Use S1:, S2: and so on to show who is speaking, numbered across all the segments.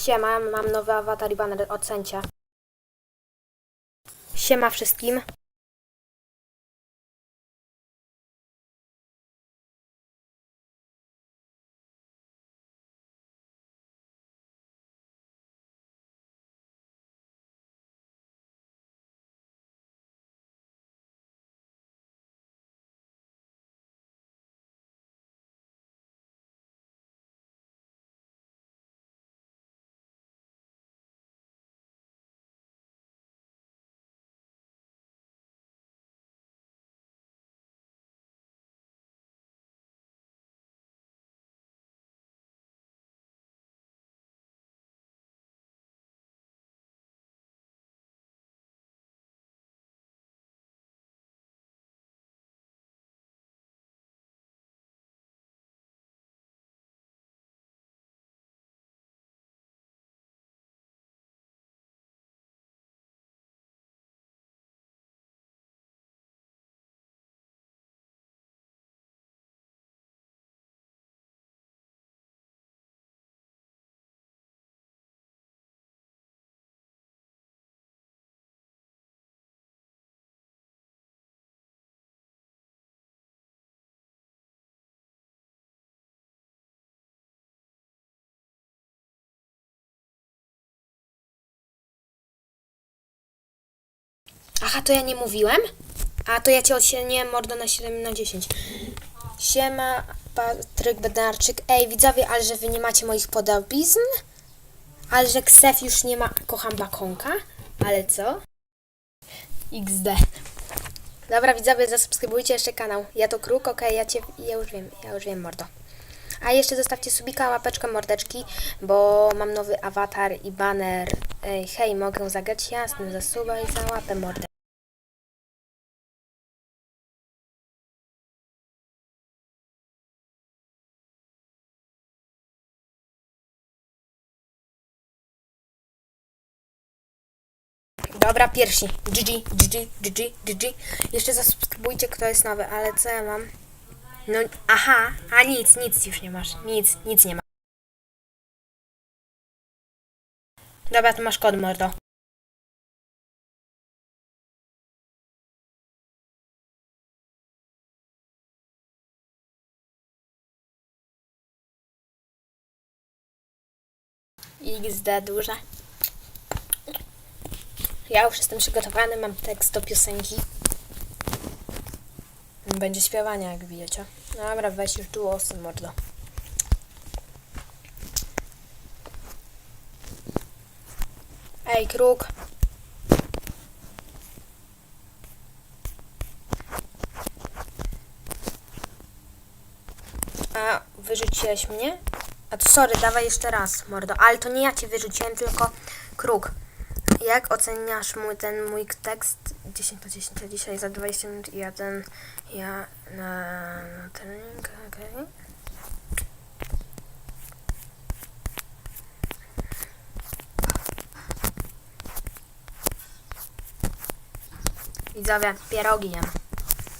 S1: Siema, mam nowy awatar i banner, ocencie. Siema wszystkim. Aha, to ja nie mówiłem? A to ja cię oceniłem mordo na 7 na 10. Siema, Patryk Bednarczyk. Ej, widzowie, ale że wy nie macie moich podobizn? Ale że Ksef już nie ma kocham bakonka? Ale co? XD. Dobra, widzowie, zasubskrybujcie jeszcze kanał. Ja to kruk, okej, ja cię, ja już wiem, ja już wiem, mordo. A jeszcze zostawcie subika, łapeczkę, mordeczki, bo mam nowy awatar i banner. Ej, hej, mogę zagrać jasny za suba i za łapę mordę. Dobra, pierwsi. GG, GG, GG, GG. Jeszcze zasubskrybujcie, kto jest nowy, ale co ja mam? No, aha, a nic, nic już nie masz. Nic, nic nie ma. Dobra, to masz kod, mordo. XD duże. Ja już jestem przygotowany, mam tekst do piosenki. Będzie śpiewanie, jak wiecie. Dobra, weź już głosy, mordo. Ej, kruk. A wyrzuciłeś mnie? A to sorry, dawaj jeszcze raz, mordo. Ale to nie ja cię wyrzuciłem, tylko kruk. Jak oceniasz mój ten mój tekst 10 na 10 a dzisiaj za 20 minut ja ten ja na, na trening, okej. Widzowie, pierogi jem.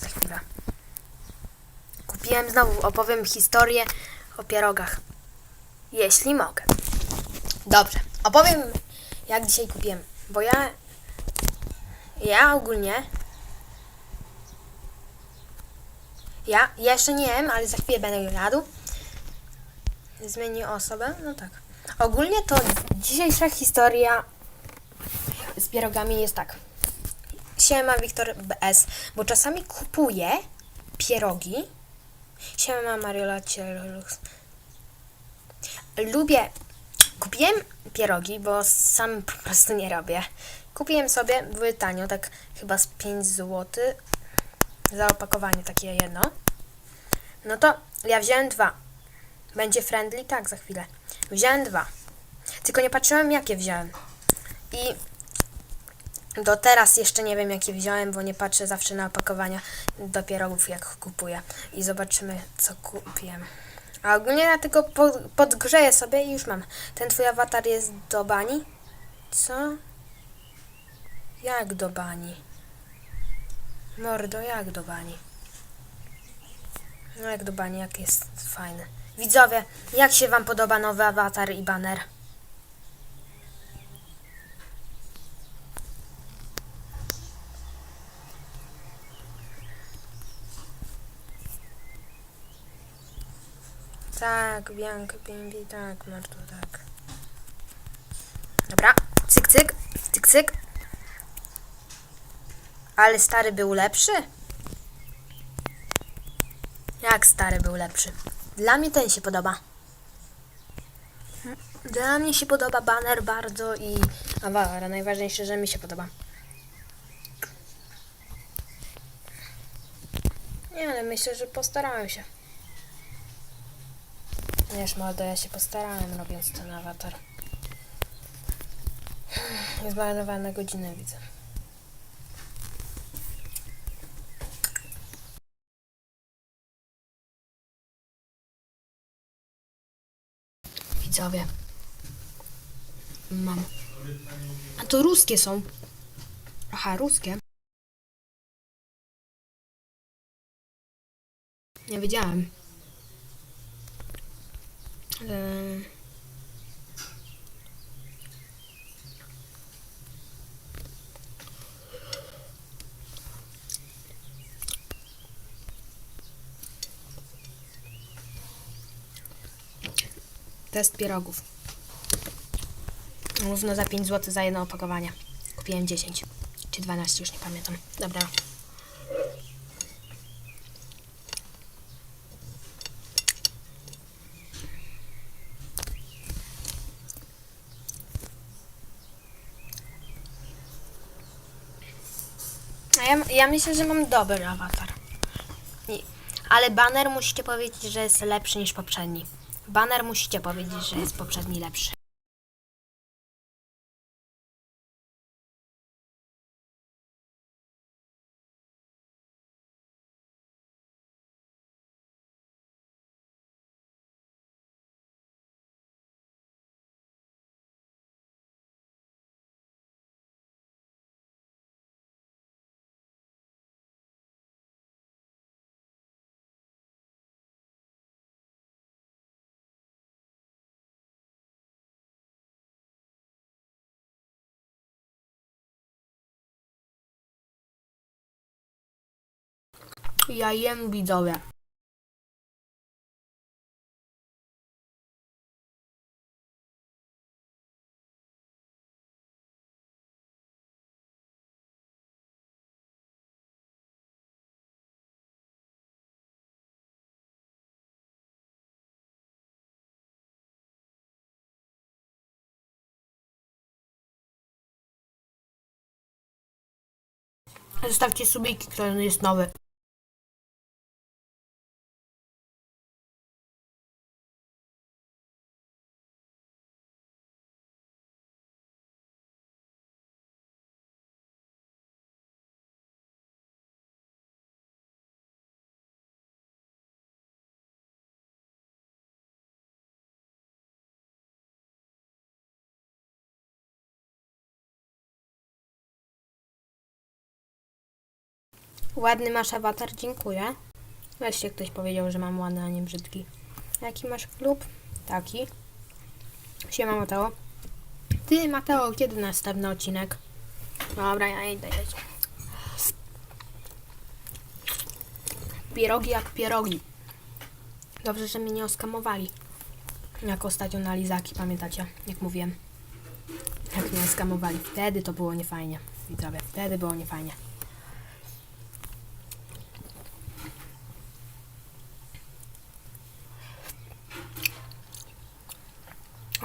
S1: Za chwilę. Kupiłem znowu, opowiem historię o pierogach. Jeśli mogę. Dobrze, opowiem jak dzisiaj kupiłem. Bo ja. Ja ogólnie. Ja, ja jeszcze nie wiem, ale za chwilę będę jadł. Zmienię osobę, no tak. Ogólnie to dzisiejsza historia z pierogami jest tak. Siema Wiktor BS, bo czasami kupuję pierogi. Siema Mariola Cielux. Lubię Kupiłem pierogi, bo sam po prostu nie robię. Kupiłem sobie, były tanio, tak chyba z 5 zł za opakowanie takie jedno. No to ja wziąłem dwa. Będzie friendly? Tak, za chwilę. Wziąłem dwa. Tylko nie patrzyłem, jakie wziąłem. I do teraz jeszcze nie wiem, jakie wziąłem, bo nie patrzę zawsze na opakowania do pierogów, jak kupuję. I zobaczymy, co kupiłem. A ogólnie ja tylko po, podgrzeję sobie i już mam. Ten twój awatar jest do bani? Co? Jak do bani? Mordo, jak do bani? No jak do bani, jak jest fajny. Widzowie, jak się wam podoba nowy awatar i banner? Tak, Bianka, Bimbi, tak, Marto, tak. Dobra, cyk, cyk, cyk, cyk. Ale stary był lepszy? Jak stary był lepszy? Dla mnie ten się podoba. Dla mnie się podoba banner bardzo i awara. Najważniejsze, że mi się podoba. Nie, ale myślę, że postarałem się. Wiesz, mordo, ja się postarałem robiąc ten awatar. Zmarnowane godziny, widzę. Widzowie. Mam. A to ruskie są. Aha, ruskie. Nie wiedziałem. Eee. Test pierogów. Równo za 5 zł za jedno opakowanie. Kupiłem 10 czy 12, już nie pamiętam. Dobra. Ja, ja myślę, że mam dobry awatar. Ale banner musicie powiedzieć, że jest lepszy niż poprzedni. Banner musicie powiedzieć, że jest poprzedni lepszy. Ja jem widzowie. Zostawcie subiki, który jest nowy. Ładny masz awatar, dziękuję. Weźcie, ktoś powiedział, że mam ładny, a nie brzydki. Jaki masz klub? Taki. Siema Mateo. Ty, Mateo, kiedy następny odcinek? Dobra, ja idę jeść. Pierogi jak pierogi. Dobrze, że mnie nie oskamowali. Jak ostatnio na Lizaki, pamiętacie? Jak mówiłem. Jak mnie oskamowali. Wtedy to było niefajnie. Widzowie, wtedy było niefajnie.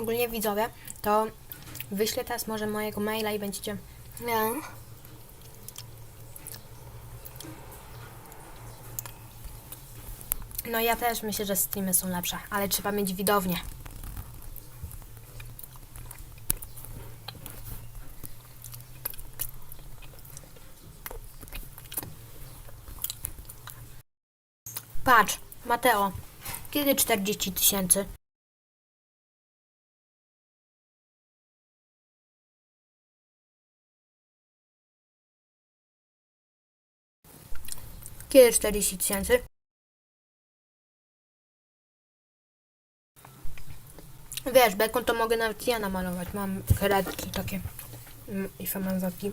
S1: Ogólnie widzowie, to wyślę teraz może mojego maila i będziecie. Nie. No ja też myślę, że streamy są lepsze, ale trzeba mieć widownię. Patrz, Mateo, kiedy 40 tysięcy? Jakie 40 tysięcy? Wiesz, bekon to mogę nawet ja namalować. Mam kredki takie mm, i famazaki.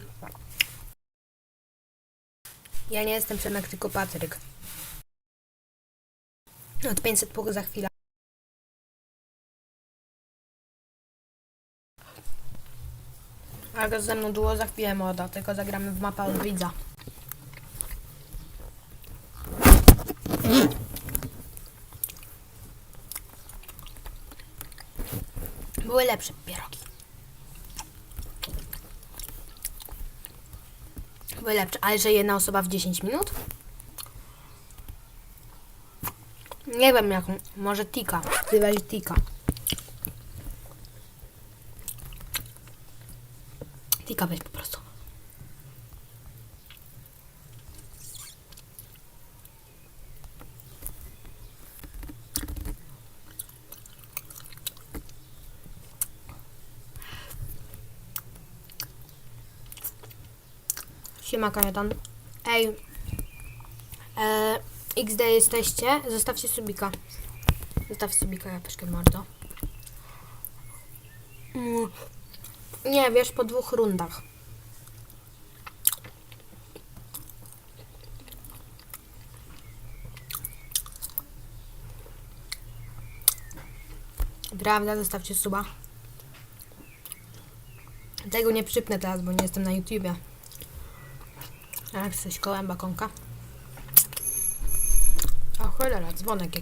S1: Ja nie jestem Przemek, tylko Patryk. Od 500 pół za chwilę. Ale ze mną duo za chwilę moda, tylko zagramy w mapę od widza. Były lepsze pierogi. Były lepsze, ale że jedna osoba w 10 minut? Nie wiem jaką, może tika. Tika. Tika weź po prostu. Siema kajetan. Ej. E, XD jesteście? Zostawcie subika. Zostaw subika, ja peszkę mordo. Mm. Nie, wiesz, po dwóch rundach. Prawda, zostawcie suba. Tego nie przypnę teraz, bo nie jestem na YouTubie. A coś kołem bakonka. O cholera, dzwonek jakiś.